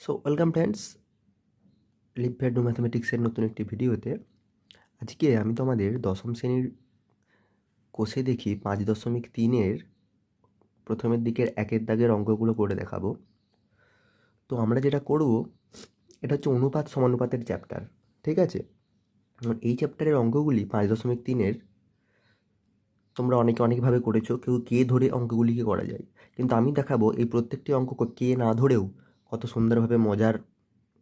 So welcome friends লিপভ্যাড ম্যাথামেটিক্সের নতুন একটি ভিডিওতে আজকে আমি তোমাদের দশম শ্রেণির কোষে দেখি পাঁচ দশমিক তিনের প্রথমের দিকের একের দাগের অঙ্কগুলো করে দেখাবো। তো আমরা যেটা করব, এটা হচ্ছে অনুপাত সমানুপাতের চ্যাপ্টার ঠিক আছে? এই চ্যাপ্টারের অঙ্কগুলি পাঁচ দশমিক তিনের, তোমরা অনেকে অনেকভাবে করেছ, কেউ কে ধরে অঙ্কগুলিকে করা যায়। কিন্তু আমি দেখাবো এই প্রত্যেকটি অঙ্ক কে না ধরেও কত সুন্দরভাবে মজার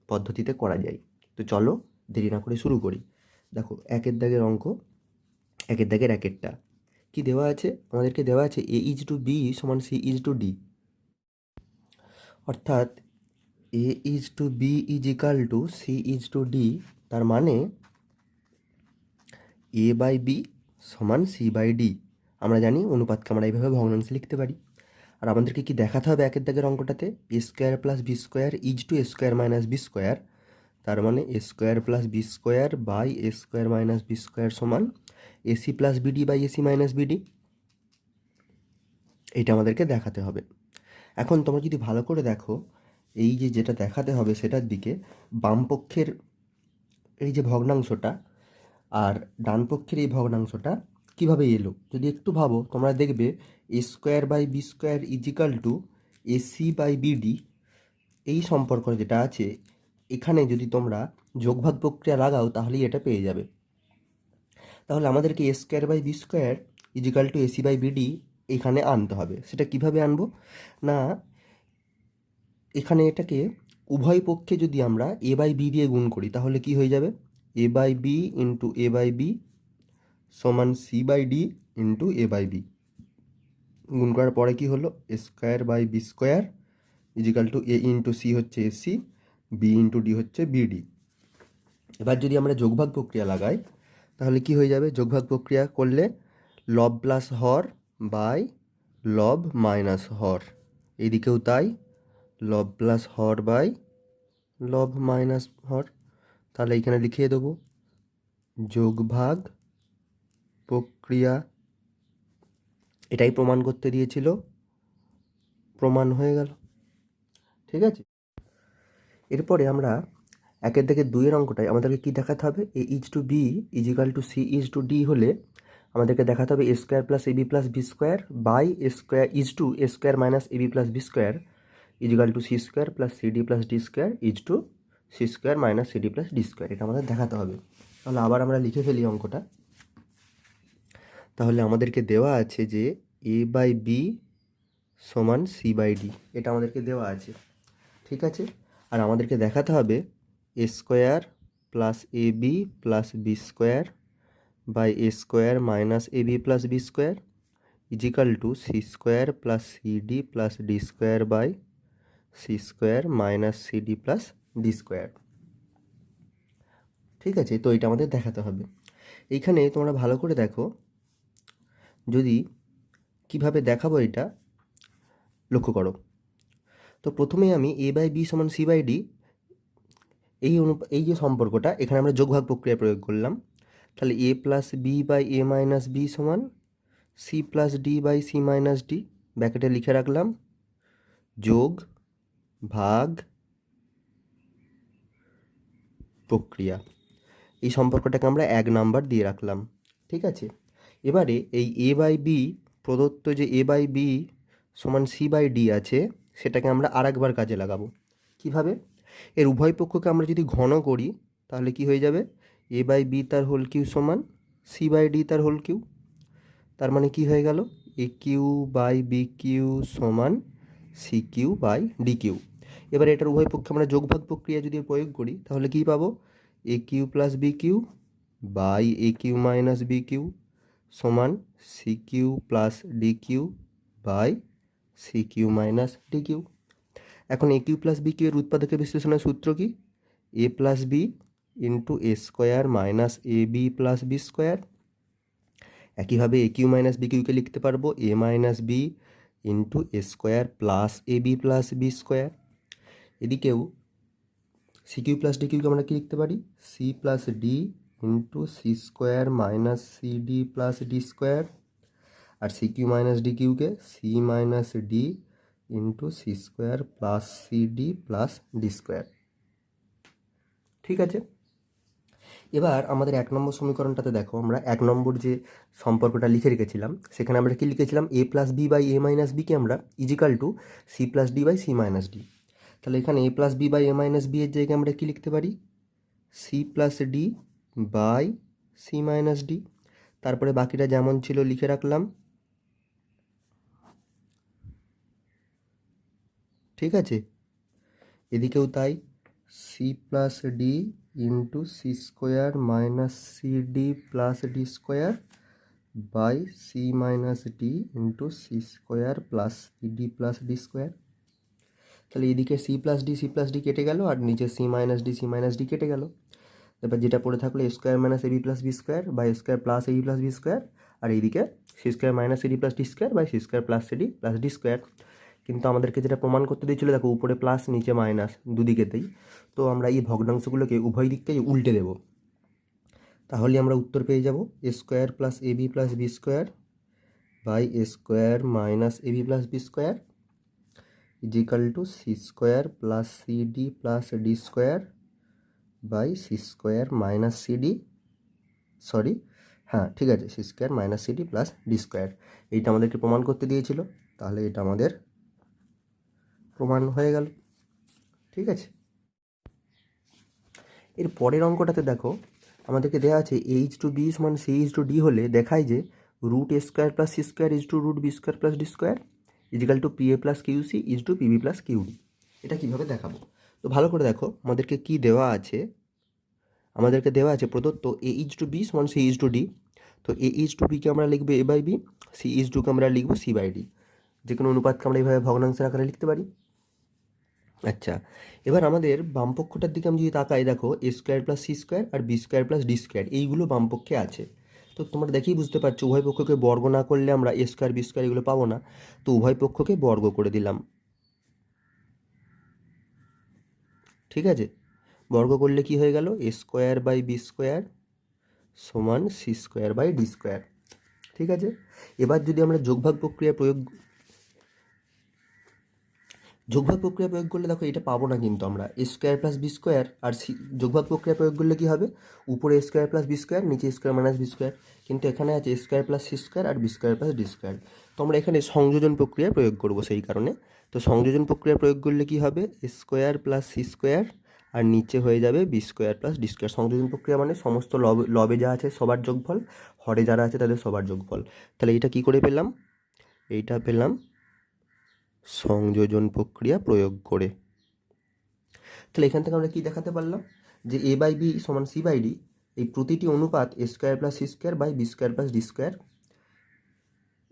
পদ্ধতিতে করা যায়। তো চলো দেরি না করে শুরু করি। দেখো, একের দাগের অঙ্ক, একের দাগের একেরটা। কি দেওয়া আছে? আমাদেরকে দেওয়া আছে এ ইজ টু বি সমান সি ইজ টু ডি অর্থাৎ A is to B is equal to C is to D তার মানে এ বাই বি সমান সি বাই ডি আমরা জানি অনুপাতকে আমরা এইভাবে ভগ্নাংশে লিখতে পারি। আর আমাদেরকে কি দেখাতে হবে একের দাগের অঙ্কটাতে? A square plus B square is to A square minus B square তার মানে A square plus B square by A square minus B square সমান AC plus BD by AC minus BD এইটা আমাদেরকে দেখাতে হবে। এখন তোমরা যদি ভালো করে দেখো, এই যে যেটা দেখাতে হবে সেটার দিকে বাম পক্ষের এই যে ভগ্নাংশটা আর ডান পক্ষের এই ভগ্নাংশটা কীভাবে এলো? যদি একটু ভাবো, তোমরা দেখবে A square by B square is equal to AC by BD এই সম্পর্ক যেটা আছে, এখানে যদি তোমরা যোগভাগ প্রক্রিয়া লাগাও, তাহলেই এটা পেয়ে যাবে। তাহলে আমাদেরকে A square by B square is equal to AC by BD এখানে আনতে হবে। সেটা কীভাবে আনব? না, এখানে এটাকে উভয় পক্ষে যদি আমরা এ বাই বি দিয়ে গুণ করি, তাহলে কি হয়ে যাবে? A by B into A by B সমান C by D into A by B. গুণ করার পরে কি হলো? A square by B square is equal to A into C হচ্ছে এসি বি ইন্টু ডি হচ্ছে বিডি এবার যদি আমরা যোগভাগ প্রক্রিয়া লাগাই, তাহলে কি হয়ে যাবে? যোগভাগ প্রক্রিয়া করলে লব প্লাস হর বাই লব মাইনাস হর। এদিকেও তাই লব প্লাস হর বাই লব মাইনাস হর। তাহলে এখানে লিখিয়ে দেবো, যোগভাগ প্রক্রিয়া এটাই প্রমাণ করতে দিয়েছিল। প্রমাণ হয়ে গেল। ঠিক আছে? এরপরে আমরা একের থেকে দুইয়ের অঙ্কটায় আমাদেরকে কী দেখাতে হবে? A is to B is equal to C is to D হলে আমাদেরকে দেখাতে হবে A square plus A B plus B square by A square is to A square minus A B plus B square is equal to C square plus C D plus D square is to C square minus C D plus D square এটা আমাদের দেখাতে হবে। তাহলে আবার আমরা লিখে ফেলি অঙ্কটা। তাহলে আমাদেরকে দেওয়া আছে যে এ বাই বি সমান সি বাই ডি এটা আমাদেরকে দেওয়া আছে, ঠিক আছে? আর আমাদেরকে দেখাতে হবে A square plus A B plus B square by A square minus A B plus B square is equal to C square plus C D plus D square by C square minus C D plus D square ঠিক আছে? তো এটা আমাদের দেখাতে হবে। এইখানে তোমরা ভালো করে দেখো যদি কীভাবে দেখাবো এটা, লক্ষ্য করো। তো প্রথমে আমি এ বাই বি সমান সি বাই ডি এই অনু, এই যে সম্পর্কটা, এখানে আমরা যোগভাগ প্রক্রিয়া প্রয়োগ করলাম। তাহলে A plus B by A minus B সমান C plus D by C minus D ব্যাকেটে লিখে রাখলাম। যোগ ভাগ প্রক্রিয়া। এই সম্পর্কটাকে আমরা এক নাম্বার দিয়ে রাখলাম। ঠিক আছে? এবারে এই এ বাই বি প্রদত্ত যে এ বাই বি সমান সি বাই ডি আছে, সেটাকে আমরা আরেকবার কাজে লাগাবো। কীভাবে? এর উভয় পক্ষকে আমরা যদি ঘন করি, তাহলে কি হয়ে যাবে? এ বাই বি তার হোল কিউ সমান সি বাই ডি তার হোল কিউ তার মানে কি হয়ে গেল? A cube by B cube সমান C cube by D cube এবার এটার উভয় পক্ষে আমরা যোগভাগ প্রক্রিয়া যদি প্রয়োগ করি, তাহলে কি পাবো? A cube plus B cube by A cube minus B cube সমান C cube plus D cube by C cube minus D cube এখন A cube plus B cube এর উৎপাদকের বিশ্লেষণের সূত্র কি? A plus B into A square minus A B plus B square. একইভাবে A cube minus B কিউকে লিখতে পারব? A minus B into A square plus A B plus B square. এদিকেও সি কিউ প্লাস ডি কিউকে আমরা কি লিখতে পারি? C plus D into C square minus C D plus D square আর C cube minus D কিউকে C minus D into C square plus C D plus D square ঠিক আছে? এবার আমাদের এক নম্বর সমীকরণটাতে দেখো, আমরা এক নম্বর যে সম্পর্কটা লিখে রেখেছিলাম, সেখানে আমরা কি লিখেছিলাম? A plus B by A minus বিকে আমরা is equal to C plus D by C minus D তাহলে এখানে A plus B by A minus B এর জায়গায় আমরা কি লিখতে পারি? C plus D by C minus D তারপরে বাকিটা যেমন ছিল লিখে রাখলাম। ঠিক আছে? এদিকেও তাই। C plus D into C square minus C D plus D square by C minus D into C square plus C D plus D square তাহলে এদিকে C plus D C plus D কেটে গেল, আর নিচে C minus D C minus D কেটে গেল। এবার যেটা পড়ে থাকল A square minus AB plus B square বা A square plus AB plus B square আর এইদিকে C square minus AD plus D square by C square plus AD plus D square কিন্তু আমাদেরকে যেটা প্রমাণ করতে দিয়েছিল, দেখো উপরে প্লাস নিচে মাইনাস দুদিকেতেই। তো আমরা এই ভগ্নাংশগুলোকে উভয় দিককেই উল্টে দেব। তাহলে আমরা উত্তর পেয়ে যাব A square plus A B plus B square by A square minus A B plus B square is equal to C square plus C D plus D square by C square minus C D sorry হ্যাঁ ঠিক আছে C square minus C D plus D square এইটা আমাদেরকে প্রমাণ করতে দিয়েছিল, তাহলে এটা আমাদের প্রমাণ হয়ে গেল, ঠিক আছে? এর পরের অঙ্কটাতে দেখো, আমাদেরকে দেওয়া আছে এইচ টু বি সমান সি এইচ টু ডি হলে দেখায় যে root A square plus C square is to root B square plus D square is equal to P A plus Q C is to PB plus Q D এটা কীভাবে দেখাবো? তো ভালো করে দেখো, আমাদেরকে কি দেওয়া আছে? আমাদেরকে দেওয়া আছে প্রদত্ত এ ইজ টু বি সমান সি ইজ টু ডি তো এ ইজ টু বিকে আমরা লিখব A by B C is টুকে আমরা লিখব সি বাই ডি যে কোনো অনুপাতকে আমরা এইভাবে ভগ্নাংশের আকারে লিখতে পারি। আচ্ছা এবার আমাদের বামপক্ষটার দিকে আমি যদি তাকাই, দেখো A square plus C square R B square plus D square এইগুলো বামপক্ষে আছে। তো তোমরা দেখেই বুঝতে পারছ, উভয় পক্ষকে বর্গ না করলে আমরা এ স্কোয়ার বি স্কোয়ার এগুলো পাবো না। তো উভয় পক্ষকে বর্গ করে দিলাম। ঠিক আছে? বর্গ করলে কি হয়ে গেল? A square by B square সমান C square by D square ঠিক আছে? এবার যদি আমরা যোগভাগ প্রক্রিয়া প্রয়োগ, যোগভাগ প্রক্রিয়া প্রয়োগ করলে দেখো এটা পাবো না কিন্তু আমরা। A square plus B square R C যোগভাগ প্রক্রিয়া প্রয়োগ করলে কি হবে? উপরে স্কোয়ার প্লাস বি স্কোয়ার নিচে স্কোয়ার মাইনাস বি স্কোয়ার কিন্তু এখানে আছে স্কোয়ার প্লাস সি স্কোয়ার আর B square plus D square তো আমরা এখানে সংযোজন প্রক্রিয়া প্রয়োগ করব সেই কারণে। তো সংযোজন প্রক্রিয়া প্রয়োগ করলে কি হবে? স্কোয়ার প্লাস সি স্কোয়ার আর নিচে হয়ে যাবে B square plus D square. সংযোজন প্রক্রিয়া মানে সমস্ত লবে লবে যা আছে সবার যোগফল, হরে যারা আছে তাদের সবার যোগফল। তাহলে এটা কি করে পেলাম? এইটা পেলাম সংযোজন প্রক্রিয়া প্রয়োগ করে। তাহলে এখান থেকে আমরা কি দেখাতে পারলাম? যে এ বাই বি সমান সি বাই ডি, এই প্রতিটি অনুপাত square plus C square by B square plus D square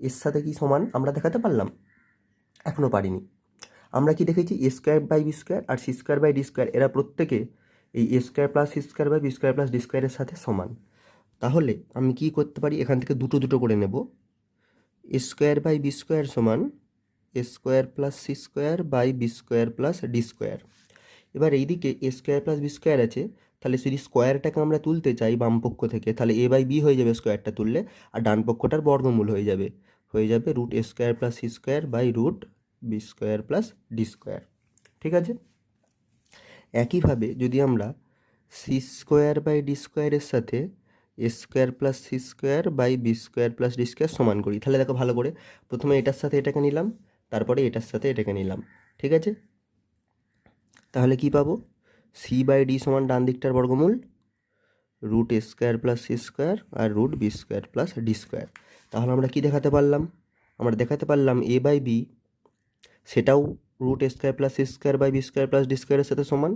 এর সাথে কি সমান? আমরা দেখাতে পারলাম। এখনও পারিনি। আমরা কি দেখেছি? A square by B square R C square by D square এরা প্রত্যেকে এই A square plus C square by B square plus D স্কোয়ারের সাথে সমান। তাহলে আমি কি করতে পারি? এখান থেকে দুটো দুটো করে নেব। A square by B square সমান A square plus C square by B square plus D square এবার এইদিকে A square plus B square আছে। তাহলে যদি স্কোয়ারটাকে আমরা তুলতে চাই বাম পক্ষ থেকে, তাহলে এ বাই বি হয়ে যাবে স্কোয়ারটা তুললে, আর ডান পক্ষটার বর্গমূল হয়ে যাবে। হয়ে যাবে root A square plus C square by root B square plus D square ঠিক আছে? একইভাবে যদি আমরা সি স্কোয়ার বাই ডি স্কোয়ারের সাথে A square plus C square by B square plus D square সমান করি, তাহলে দেখো ভালো করে, প্রথমে এটার সাথে এটাকে নিলাম, তারপরে এটার সাথে এটাকে নিলাম। ঠিক আছে? তাহলে কি পাবো? সি বাই ডি সমান ডান দিকটার বর্গমূল root A square plus C square R root B square plus D square. তাহলে আমরা কি দেখাতে পারলাম? আমরা দেখাতে পারলাম এ বাই বি, সেটাও root A square plus C square by B square plus D স্কোয়ারের সাথে সমান।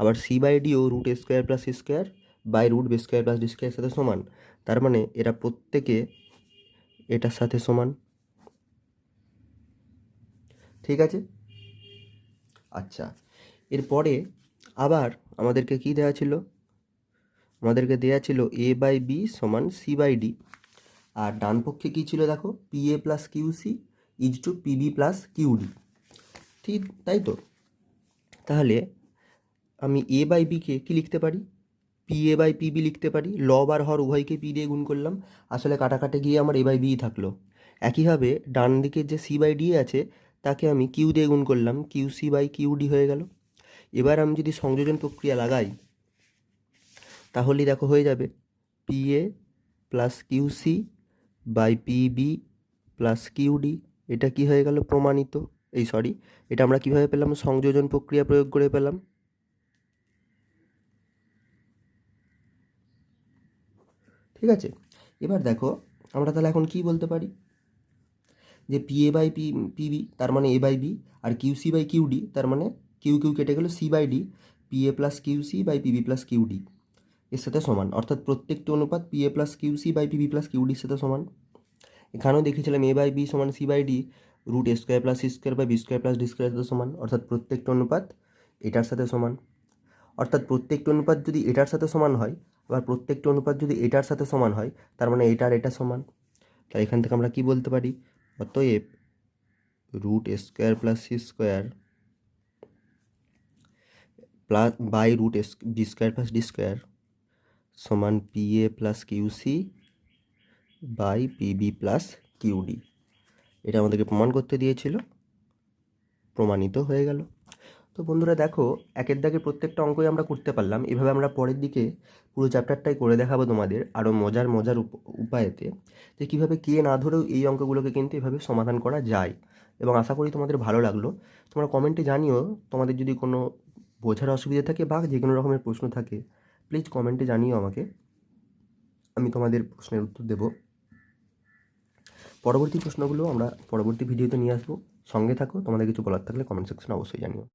আবার C by deo root A square plus C square by root B square plus D স্কোয়ারের সাথে সমান। তার মানে এরা প্রত্যেকে এটার সাথে সমান। ঠিক আছে? আচ্ছা এরপরে আবার আমাদেরকে কি দেওয়া ছিল? আমাদেরকে দেওয়া ছিল এ বাই বি সমান সি বাই ডি আর ডান পক্ষে কী ছিল দেখো? P A plus Q C is to PB plus Q D ঠিক তাই তো? তাহলে আমি এ বাই বিকে কী লিখতে পারি? পি এ বাই পিবি লিখতে পারি। লব আর হর উভয়কে পি দিয়ে গুণ করলাম। আসলে কাটাকাটে গিয়ে আমার এ বাই বি থাকল। একইভাবে ডান দিকের যে সি বাই ডি আছে, তাকে আমি কিউ দিয়ে গুণ করলাম। Q C by Q D হয়ে গেল। এবার আমি যদি সংযোজন প্রক্রিয়া লাগাই, তাহলেই দেখো হয়ে যাবে P A plus Q C by P B plus Q D এটা কি হয়ে গেল প্রমাণিত? এই সরি এটা আমরা কীভাবে পেলাম? সংযোজন প্রক্রিয়া প্রয়োগ করে পেলাম। ঠিক আছে? এবার দেখো, আমরা তাহলে এখন কি বলতে পারি? যে P A by P PB তার মানে এ বাই বি আর কিউ সি বাই কিউডি তার মানে কিউ কিউ কেটে গেল C by D P A plus Q C by PB plus Q D এর সাথে সমান। অর্থাৎ প্রত্যেকটি অনুপাত P A plus Q C by PB plus Q ডির সাথে সমান। এখানেও দেখেছিলাম এ বাই বি সমান C by D root A square plus C square by B square plus D square সাথে সমান। অর্থাৎ প্রত্যেকটা অনুপাত এটার সাথে সমান। অর্থাৎ প্রত্যেকটি অনুপাত যদি এটার সাথে সমান হয়, আবার প্রত্যেকটি অনুপাত যদি এটার সাথে সমান হয়, তার মানে এটার এটা সমান। তাই এখান থেকে আমরা কি বলতে পারি? অতএব root square plus C square plus by root S B square plus D square সমান P A plus Q C by PB plus QD এটা আমাদেরকে প্রমাণ করতে দিয়েছিল, প্রমাণিত হয়ে গেল। তো বন্ধুরা দেখো, একের দাগে প্রত্যেকটা অঙ্কই আমরা করতে পারলাম। এভাবে আমরা পরের দিকে পুরো চ্যাপ্টারটাই করে দেখাবো তোমাদের আরও মজার মজার উপ- উপায়েতে যে কীভাবে কে না ধরেও এই অঙ্কগুলোকে কিন্তু এভাবে সমাধান করা যায়। এবং আশা করি তোমাদের ভালো লাগল। তোমরা কমেন্টে জানিও তোমাদের যদি কোনো বোঝার অসুবিধা থাকে বা যে কোনো রকমের প্রশ্ন থাকে প্লিজ কমেন্টে জানিও আমাকে। আমি তোমাদের প্রশ্নের উত্তর দেব। পরবর্তী প্রশ্নগুলো আমরা পরবর্তী ভিডিওতে নিয়ে আসব। সঙ্গে থাকো, তোমাদের কিছু বলার থাকলে কমেন্ট সেকশনে অবশ্যই জানিও।